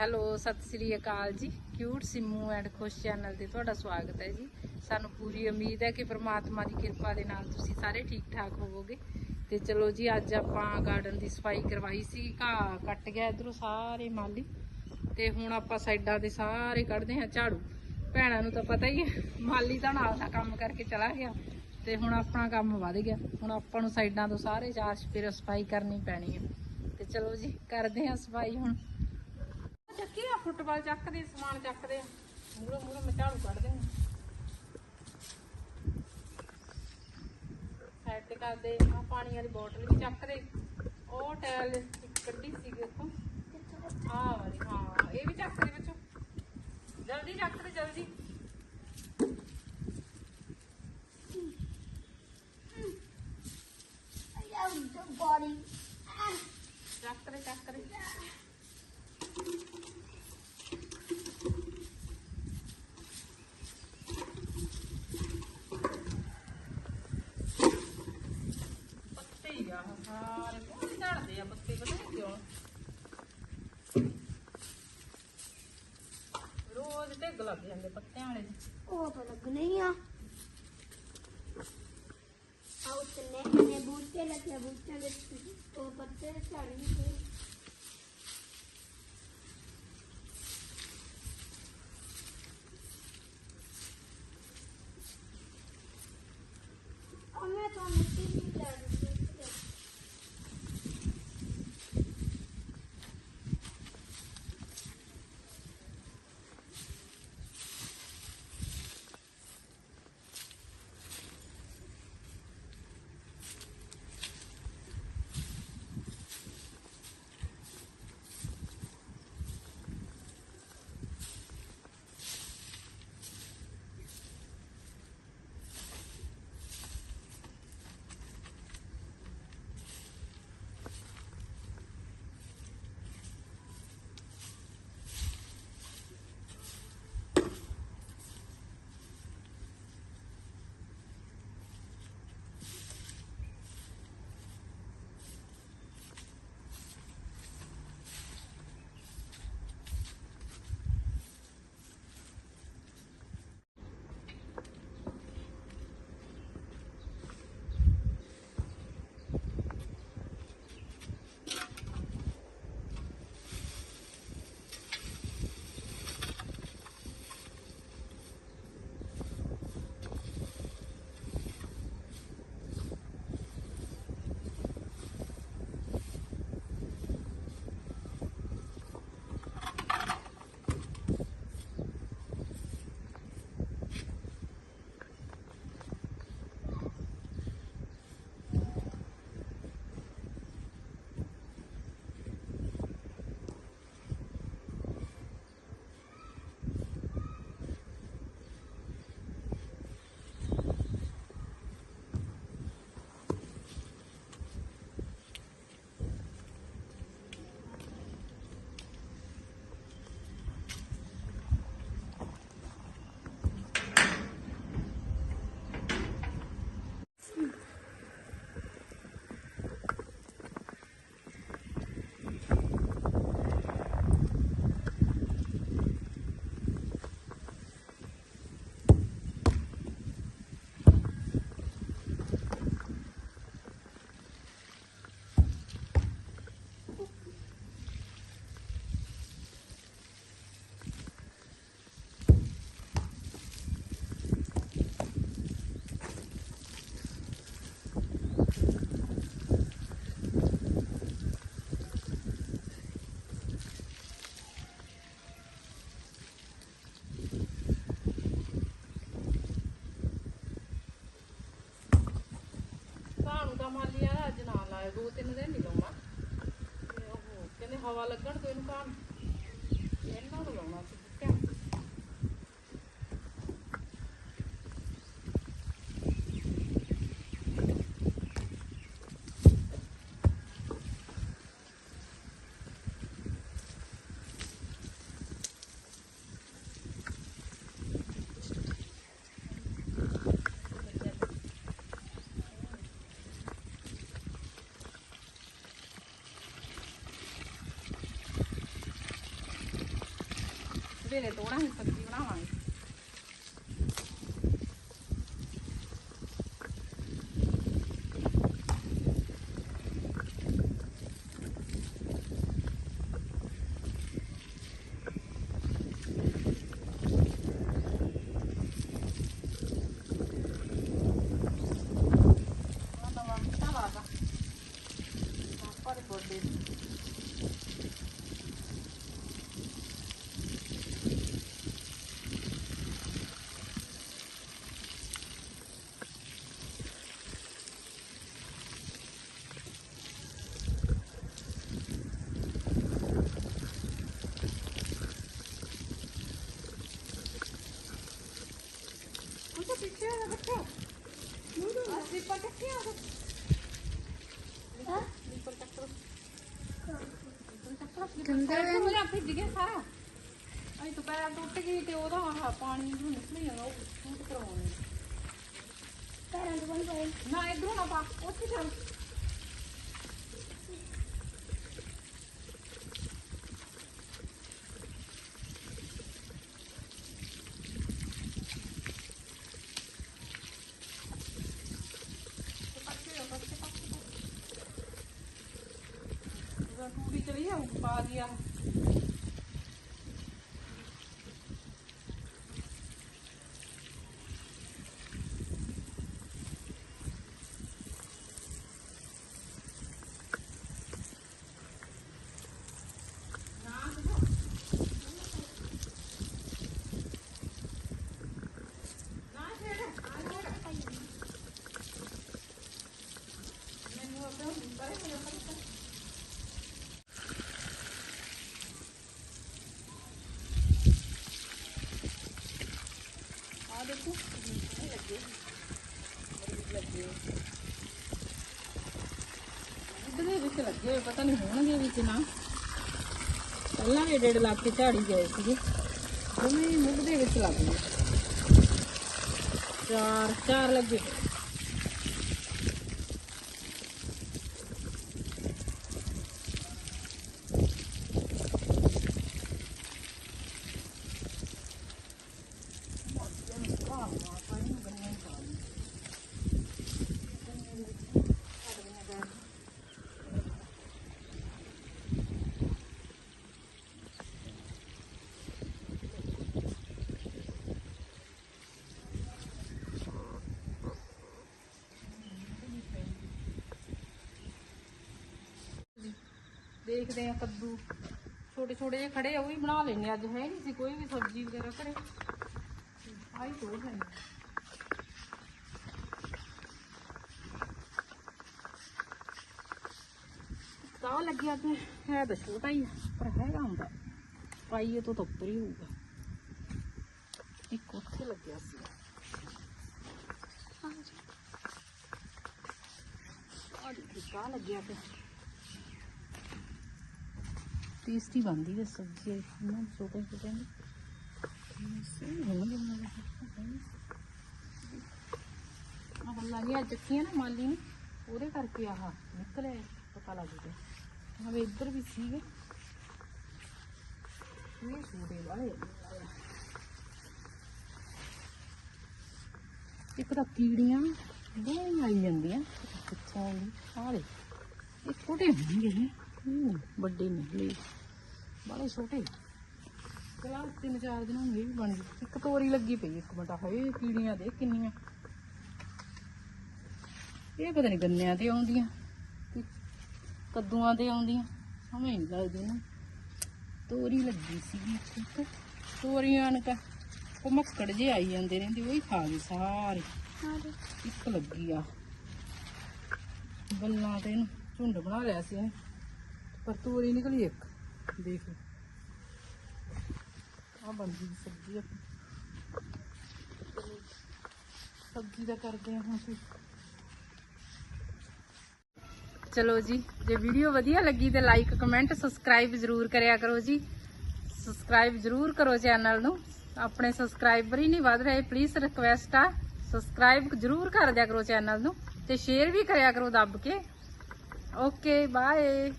Hello, ਸਤਿ ਸ੍ਰੀ ਅਕਾਲ ਜੀ। Cute Simmu and Khush channel ਤੇ ਤੁਹਾਡਾ ਸਵਾਗਤ ਹੈ ਜੀ। ਸਾਨੂੰ ਪੂਰੀ ਉਮੀਦ ਹੈ ਕਿ ਪ੍ਰਮਾਤਮਾ ਦੀ ਕਿਰਪਾ ਦੇ ਨਾਲ ਤੁਸੀਂ ਸਾਰੇ ਠੀਕ ਠਾਕ ਹੋਵੋਗੇ। ਤੇ ਚਲੋ ਜੀ, ਅੱਜ ਆਪਾਂ ਗਾਰਡਨ ਦੀ ਸਫ਼ਾਈ ਕਰਵਾਈ ਸੀ। ਘਾਹ ਕੱਟ ਗਿਆ ਇਧਰੋਂ ਸਾਰੇ ਮਾਲੀ। ਤੇ ਹੁਣ ਆਪਾਂ ਸਾਈਡਾਂ ਦੇ ਸਾਰੇ ਕੱਢਦੇ ਹਾਂ ਝਾੜੂ। ਭੈਣਾਂ ਨੂੰ ਤਾਂ ਪਤਾ ਹੀ ਹੈ, ਮਾਲੀ ਤਾਂ ਨਾਲ ਦਾ ਕੰਮ ਕਰਕੇ ਚਲਾ ਗਿਆ। ਤੇ ਹੁਣ ਆਪਣਾ ਕੰਮ ਵੱਧ ਗਿਆ। ਹੁਣ ਆਪਾਂ ਨੂੰ ਸਾਈਡਾਂ ਤੋਂ ਸਾਰੇ ਚਾਰ ਸਪੇਰ ਸਫ਼ਾਈ ਕਰਨੀ ਪੈਣੀ ਹੈ। ਤੇ ਚਲੋ ਜੀ, ਕਰਦੇ ਹਾਂ ਸਫ਼ਾਈ ਹੁਣ। ਚੱਕੀ ਆ ਫੁੱਟਬਾਲ ਚੱਕਦੇ ਸਮਾਨ ਚੱਕਦੇ ਆ ਮੂਰੋ ਮੂਰੋ ਮੈਂ ਝਾੜੂ ਕੱਢਦੇ ਹਾਂ ਸਾਈਡ ਤੇ ਕਰਦੇ ਆ ਪਾਣੀ ਵਾਲੀ ਬੋਤਲ ਵੀ ਚੱਕਦੇ ਉਹ ਟੈਲ ਕੱਢੀ ਸੀਗੀ ਉੱਥੋਂ ਆ ਵਾਲੀ ਹਾਂ ਇਹ ਵੀ ਚੱਕਦੇ ਬੱਚੋ ਜਲਦੀ ਚੱਕਦੇ ਜਲਦੀ ਚੱਕਦੇ ਚੱਕਦੇ ਪੱਤੇ ਹੀ ਆ ਸਾਰੇ ਬਹੁਤ ਝੜਦੇ ਆ ਪੱਤੇ ਪਤਾ ਨੀ ਕਿਉਂ ਰੋਜ਼ ਢਿੱਗ ਲੱਗ ਜਾਂਦੇ ਪੱਤਿਆਂ ਵਾਲੇ ਦੇ। ਉਹ ਤਾਂ ਲੱਗਣੇ ਹੀ ਆ ਆਉ ਤਨੇ ਨੇ ਬੂਟੇ ਲੱਗੇ ਬੂਟੇ ਦੇ ਉਹ ਪੱਤੇ ਝੜ ਨਹੀਂ ਉਹਨੇ ਤਾਂ ਮਿੱਟੀ ਨਹੀਂ ਝੜ ਅੱਜ ਦੋ ਤਿੰਨ ਦਿਨ ਨਹੀਂ ਲਾਉਣਾ। ਤੇ ਉਹ ਕਹਿੰਦੇ ਹਵਾ ਲੱਗਣ ਤੋਂ ਇਹਨੂੰ ਕਾਣ ਇਹਨਾਂ ਨੂੰ ਲਾਉਣਾ ਸੀ। वेळेत ओढा सगळी लावायची ਗੰਦਾ ਮੇਰਾ ਭਿੱਜ ਗਿਆ ਸਾਰਾ। ਅਈ ਤਾਂ ਪੈਰ ਟੁੱਟ ਗਈ ਤੇ ਉਹਦਾ ਆਹ ਪਾਣੀ ਨੂੰ ਨਿਕਲ ਜਾਣਾ ਉਹ ਸੂਟ ਕਰਵਾਉਣੀ ਪੈਰਾਂ ਤੋਂ ਬੰਦ ਹੋਏ ਨਾ ਇਧਰੋਂ ਨਾ ਪਾ ਉੱਥੇ ਚੱਲ ਟੂੜੀ ਚਲੀ ਜਾ ਪਾ ਦਿਆ ਨਾ ਛੇੜ ਆ ਛੇੜ ਮੈਨੂੰ ਆਪਣਾ ਬਾਰੇ ਮੈਨੂੰ ਪਤਾ ਆ ਦੇਖੋ ਇਹ ਲੱਗੇ ਇਹ ਲੱਗੇ ਇਹਦੇ ਵਿੱਚ ਲੱਗੇ ਹੋਏ, ਪਤਾ ਨਹੀਂ ਹੋਣਗੇ ਵਿੱਚ ਨਾ। ਪਹਿਲਾਂ ਵੀ ਡੇਢ ਲੱਖ ਕੇ ਝਾੜੀ ਗਏ ਸੀਗੇ। ਦੋਵੇਂ ਮੁੱਢ ਦੇ ਵਿੱਚ ਲੱਗ ਗਏ। ਚਾਰ ਚਾਰ ਲੱਗੇ। ਦੇਖਦੇ ਆ ਕੱਦੂ। ਛੋਟੇ ਛੋਟੇ ਜਿਹੇ ਖੜੇ ਆ ਉਹ ਵੀ ਬਣਾ ਲੈਣੇ ਅੱਜ ਹੈ ਨਹੀਂ ਸੀ ਕੋਈ ਵੀ ਸਬਜ਼ੀ ਵਗੈਰਾ ਘਰੇ। ਆਈ ਤੋੜ ਲੈਣੇ ਤਾਂ ਲੱਗਿਆ ਤੇ ਹੈ ਤਾਂ ਛੋਟਾ ਹੀ ਆ, ਪਰ ਹੈਗਾ ਹੁੰਦਾ। ਪਾਈਏ ਤੋਂ ਤਾਂ ਉੱਪਰ ਹੀ ਹੋਊਗਾ। ਇੱਕ ਉੱਥੇ ਲੱਗਿਆ ਸੀ। ਆ ਦੇਖੀ ਕਾ ਲੱਗਿਆ ਤੇ ਟੇਸਟੀ ਬਣਦੀ ਹੈ ਸਬਜ਼ੀ ਇਹਨਾਂ ਛੋਟੇ ਛੋਟੇ ਨੇ ਸਹੀ ਹੋਣਗੇ ਮੈਨੂੰ ਆ ਬੱਲਾ ਜੀ ਚੱਕੀਆਂ ਨਾ ਮਾਲੀ ਨੇ ਉਹਦੇ ਕਰਕੇ ਆਹ ਨਿਕਲੇ ਪਤਾ ਲੱਗ ਗਿਆ। ਹਵੇ ਇੱਧਰ ਵੀ ਸੀਗੇ। ਇਹ ਛੋਟੇ ਵਾਲੇ। ਇੱਕ ਤਾਂ ਕੀੜੀਆਂ ਬਹੁਤ ਆਈ ਜਾਂਦੀਆਂ ਕਿੱਥੋਂ ਆਉਂਦੀ ਸਾਰੇ ਇਹ ਛੋਟੇ ਹੋਣਗੇ ਇਹ ਹੂੰ, ਵੱਡੇ ਬੜੇ ਛੋਟੇ। ਚਲਾ ਤਿੰਨ ਚਾਰ ਦਿਨਾਂ ਨੂੰ ਇਹ ਵੀ ਬਣ ਗਈ ਇੱਕ ਤੋਰੀ ਲੱਗੀ ਪਈ ਇੱਕ ਮਿੰਟ ਹਾਏ ਕੀੜੀਆਂ ਦੇ ਕਿੰਨੀਆਂ। ਇਹ ਪਤਾ ਨਹੀਂ ਗੰਨਿਆਂ ਤੇ ਆਉਂਦੀਆਂ ਕੱਦੂਆਂ ਤੇ ਆਉਂਦੀਆਂ। ਸਮਝ ਨਹੀਂ ਲੱਗਦੀ ਨਾ ਤੋਰੀ ਲੱਗੀ ਸੀਗੀ ਇੱਕ। ਤੋਰੀਆਂ ਨੇ ਤਾਂ ਉਹ ਮੱਕੜ ਜੇ ਆਈ ਜਾਂਦੇ ਰਹਿੰਦੇ ਉਹ ਹੀ ਖਾ ਗਏ ਸਾਰੇ। ਇੱਕ ਲੱਗੀ ਆ। ਬੱਲਾਂ ਤੇ ਇਹਨੂੰ ਝੁੰਡ ਬਣਾ ਲਿਆ ਸੀ ਪਰ ਤੋਰੀ ਨਿਕਲੀ ਇੱਕ। ਦੇਖ ਆ ਬਣ ਗਈ ਸਬਜ਼ੀ ਆਪਣੀ। ਸਬਜ਼ੀ ਦਾ ਕਰਦੇ ਹਾਂ ਹੁਣ ਅਸੀਂ ਚਲੋ ਜੀ, ਜੇ ਵੀਡੀਓ ਵਧੀਆ ਲੱਗੀ ਤੇ ਲਾਈਕ ਕਮੈਂਟ ਸਬਸਕ੍ਰਾਈਬ ਜ਼ਰੂਰ ਕਰਿਆ ਕਰੋ ਜੀ। ਸਬਸਕ੍ਰਾਈਬ ਜ਼ਰੂਰ ਕਰੋ ਚੈਨਲ ਨੂੰ। ਆਪਣੇ ਸਬਸਕ੍ਰਾਈਬਰ ਹੀ ਨਹੀਂ ਵਧ ਰਹੇ ਪਲੀਜ਼ ਰਿਕਵੈਸਟ ਆ। ਸਬਸਕ੍ਰਾਈਬ ਜ਼ਰੂਰ ਕਰ ਦਿਆ ਕਰੋ ਚੈਨਲ ਨੂੰ ਤੇ ਸ਼ੇਅਰ ਵੀ ਕਰਿਆ ਕਰੋ ਦੱਬ ਕੇ। Okay bye